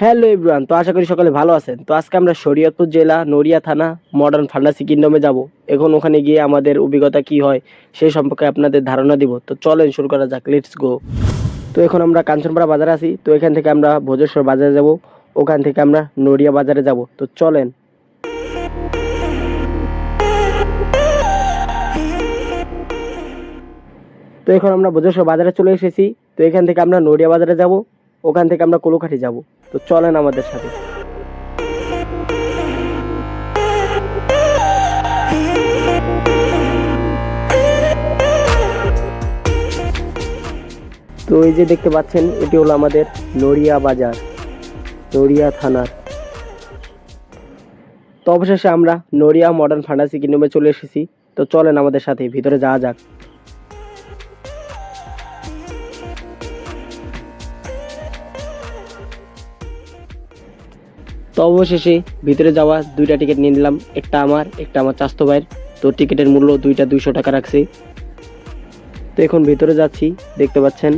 Hello everyone তো আশা করি সকলে ভালো আছেন। তো আজকে আমরা শরীয়তপুর জেলা নড়িয়া থানা মডার্ন ফার্মাসি কিংডমে যাব। এখন ওখানে গিয়ে আমাদের অভিজ্ঞতা কি হয়, সেই সম্পর্কে আপনাদের ধারণা দিব। তো চলেন শুরু করা যাক লেটস গো তো এখন আমরা কাঞ্চনপাড়া বাজারে আছি। তো এখান থেকে আমরা ভোজেশ্বর বাজারে যাব। ওখান থেকে আমরা নড়িয়া বাজারে যাব। তো চলেন। তো এখন আমরা ভোজেশ্বর বাজারে চলে এসেছি। তো এখান থেকে আমরা নড়িয়া বাজারে যাব। ওখান থেকে আমরা কলুকাঠি যাব। তো চলেন আমাদের সাথে। তো এই যে দেখতে পাচ্ছেন, এটি হলো আমাদের নড়িয়া বাজার, নড়িয়া থানার। তো অবশেষে আমরা নড়িয়া মডার্ন ফার্মাসি কিংডমে চলে এসেছি। তো চলেন আমাদের সাথে, ভিতরে যাওয়া যাক। তো অবশেষে ভিতরে যাওয়া দুইটা টিকিট নিয়ে নিলাম। একটা আমার একটা আমার চাস্তো ভাইয়ের। তো টিকিটের মূল্য দুইটা দুইশো টাকা রাখছে। তো এখন ভিতরে যাচ্ছি, দেখতে পাচ্ছেন।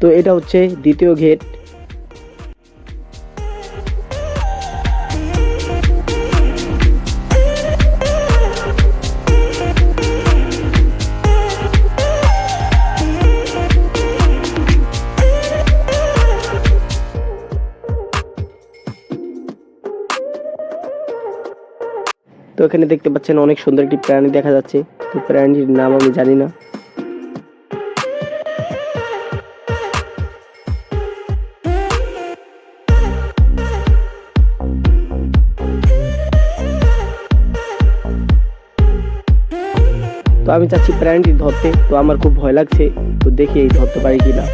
তো এটা হচ্ছে দ্বিতীয় গেট তো এখানে দেখতে পাচ্ছেন অনেক সুন্দর একটি প্রাণী দেখা যাচ্ছে। তো প্রাণীটির নাম আমি জানি না। তো আমি চাচ্ছি প্রাণীটি ধরতে। তো আমার খুব ভয় লাগছে। তো দেখি এই ধরতে পারি কিনা।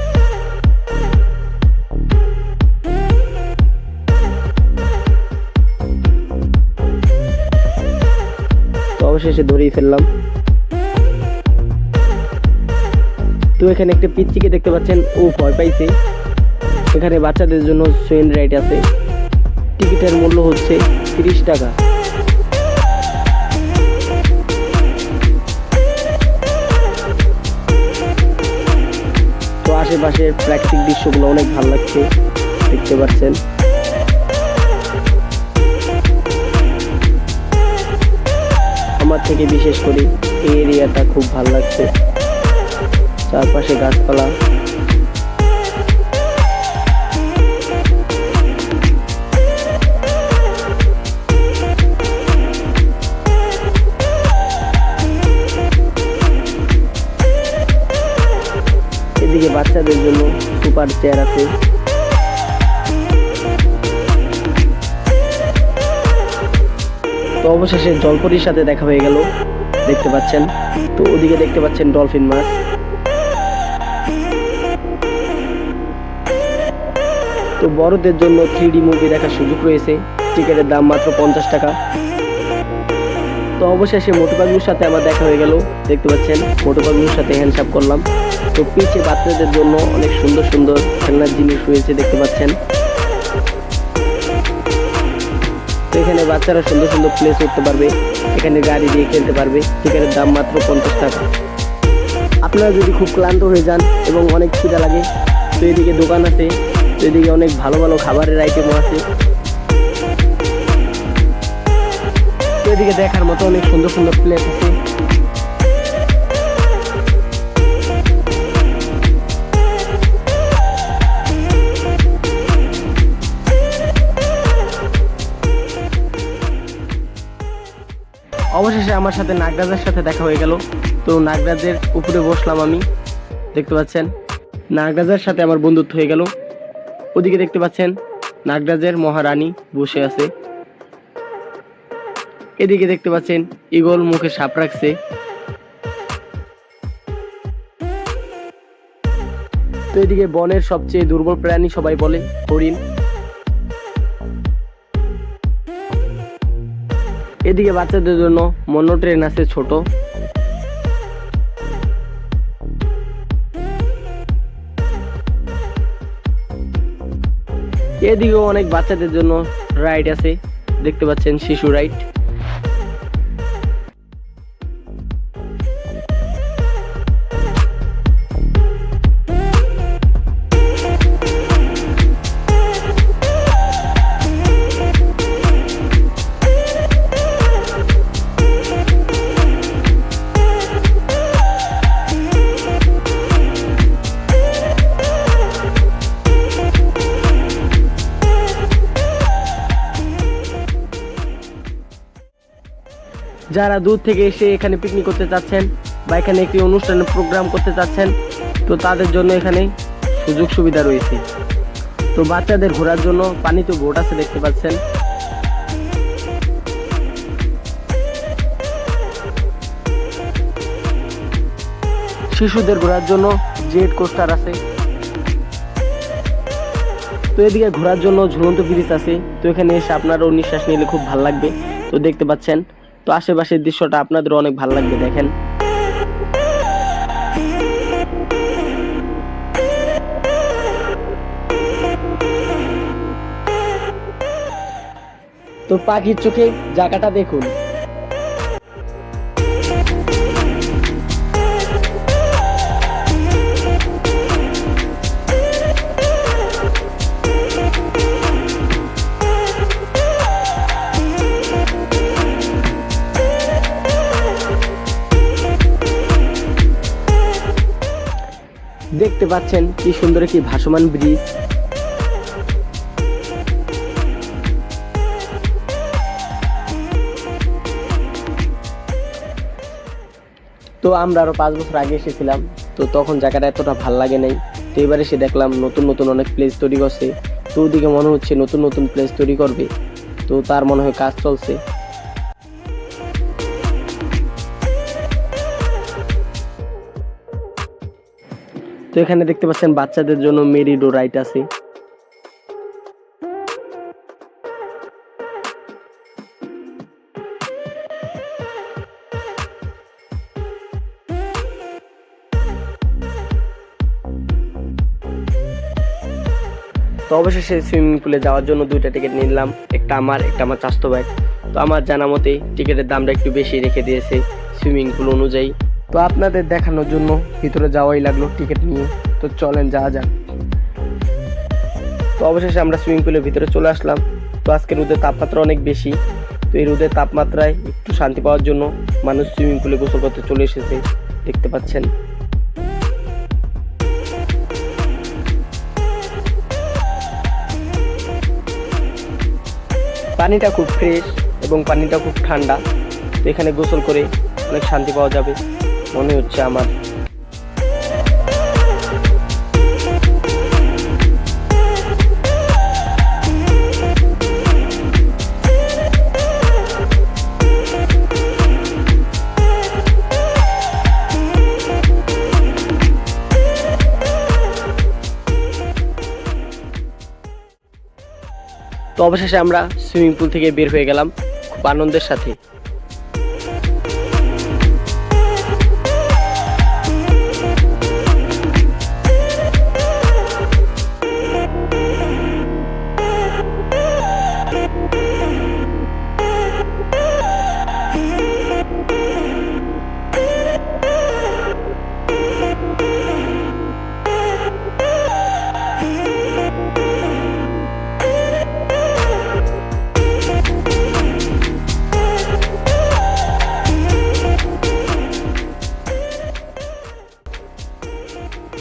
অবশেষে ধরেই ফেললাম। তো এখানে একটা পিচ্চিকে দেখতে পাচ্ছেন, ও ভয় পাইছে। এখানে বাচ্চাদের জন্য সুইন রাইড আছে। টিকিটের মূল্য হচ্ছে তিরিশ টাকা। তো আশেপাশের প্রাকৃতিক দৃশ্যগুলো অনেক ভালো লাগছে, দেখতে পাচ্ছেন। থেকে বিশেষ করে এই এরিয়াটা খুব ভালো লাগছে। চারপাশে গাছপালা। এদিকে বাচ্চাদের জন্য সুপার চেয়ার আছে। তো অবশেষে জলপরির সাথে দেখা হয়ে গেল। দেখতে পাচ্ছেন। তো ওদিকে দেখতে পাচ্ছেন ডলফিন মাছ। তো বড়দের জন্য থ্রি মুভি দেখার সুযোগ রয়েছে। টিকিটের দাম মাত্র পঞ্চাশ টাকা। তো অবশেষে মোটুপাগুর সাথে আমার দেখা হয়ে গেল। দেখতে পাচ্ছেন মোটুপাগুর সাথে হ্যান্ডসাপ করলাম। তো পিছে বাচ্চাদের জন্য অনেক সুন্দর সুন্দর খেলনার জিনিস রয়েছে, দেখতে পাচ্ছেন। এখানে বাচ্চারা সুন্দর সুন্দর প্লে করতে পারবে। এখানে গাড়ি দিয়ে খেলতে পারবে। সেখানে দাম মাত্র পঞ্চাশ টাকা। আপনারা যদি খুব ক্লান্ত হয়ে যান এবং অনেক খিদা লাগে, তো এদিকে দোকান আছে। তো এদিকে অনেক ভালো ভালো খাবারের আইটেমও আছে। এদিকে দেখার মতো অনেক সুন্দর সুন্দর প্লেস আছে। অবশেষে আমার সাথে নাগরাজের সাথে দেখা হয়ে গেল। তো নাগরাজের উপরে বসলাম আমি। দেখতে পাচ্ছেন, নাগরাজের সাথে আমার বন্ধুত্ব হয়ে গেল। ওদিকে দেখতে পাচ্ছেন, নাগরাজের মহারানী বসে আছে। এদিকে দেখতে পাচ্ছেন ইগল মুখে সাপ রাখছে। তো এদিকে বনের সবচেয়ে দুর্বল প্রাণী সবাই বলে হরিণ। এদিকে বাচ্চাদের জন্য মনো ট্রেন আছে ছোট। এদিকেও অনেক বাচ্চাদের জন্য রাইড আছে। দেখতে পাচ্ছেন শিশু রাইড যারা দূর থেকে এসে এখানে পিকনিক করতে চাচ্ছেন বা এখানে একটি অনুষ্ঠানের প্রোগ্রাম করতে চাচ্ছেন তো তাদের জন্য এখানে সুযোগ সুবিধা রয়েছে। তো বাচ্চাদের ঘোরার জন্য পানিতে বোট আছে দেখতে পাচ্ছেন। শিশুদের ঘোরার জন্য জেট কোস্টার আছে। তো এদিকে ঘোরার জন্য ঝুলন্ত ব্রিজ আছে। তো এখানে এসে আপনারও নিঃশ্বাস নিলে খুব ভালো লাগবে। তো দেখতে পাচ্ছেন তো আশেপাশের দৃশ্যটা আপনাদের অনেক ভালো লাগবে দেখেন। তো পাখির চোখে জায়গাটা দেখুন। দেখতে পাচ্ছেন কি সুন্দর একটি ভাসমান ব্রিজ। তো আমরা আরও পাঁচ বছর আগে এসেছিলাম, তো তখন জায়গাটা এতটা ভালো লাগে নাই। তো এবার এসে দেখলাম নতুন নতুন অনেক প্লেস তৈরি করছে। তো ওদিকে মনে হচ্ছে নতুন নতুন প্লেস তৈরি করবে। তো তার মনে হয় কাজ চলছে। তো এখানে দেখতে পাচ্ছেন বাচ্চাদের জন্য মেরিডো রাইট আছে। তো অবশেষে সুইমিং পুলে যাওয়ার জন্য দুইটা টিকিট নিলাম, একটা আমার একটা আমার চাস্তো তো আমার জানা মতে টিকিটের দামটা একটু বেশি রেখে দিয়েছে সুইমিং পুল অনুযায়ী। তো আপনাদের দেখানোর জন্য ভিতরে যাওয়াই লাগল টিকিট নিয়ে। তো চলেন, যাওয়া যাক। তো অবশেষে আমরা সুইমিং পুলের ভিতরে চলে আসলাম। তো আজকে রোদের তাপমাত্রা অনেক বেশি। তো এই রোদের তাপমাত্রায় একটু শান্তি পাওয়ার জন্য মানুষ সুইমিং পুলে গোসল করতে চলে এসেছে। দেখতে পাচ্ছেন। পানিটা খুব ফ্রেশ এবং পানিটা খুব ঠান্ডা। তো এখানে গোসল করে অনেক শান্তি পাওয়া যাবে। মনে হচ্ছে আমার। তো অবশেষে আমরা সুইমিং পুল থেকে বের হয়ে গেলাম খুব আনন্দের সাথে।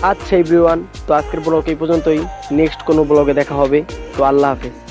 আচ্ছা এভরিওয়ান তো আজকের ব্লগ এই পর্যন্তই। নেক্সট কোনো ব্লগে দেখা হবে। তো আল্লাহ হাফেজ।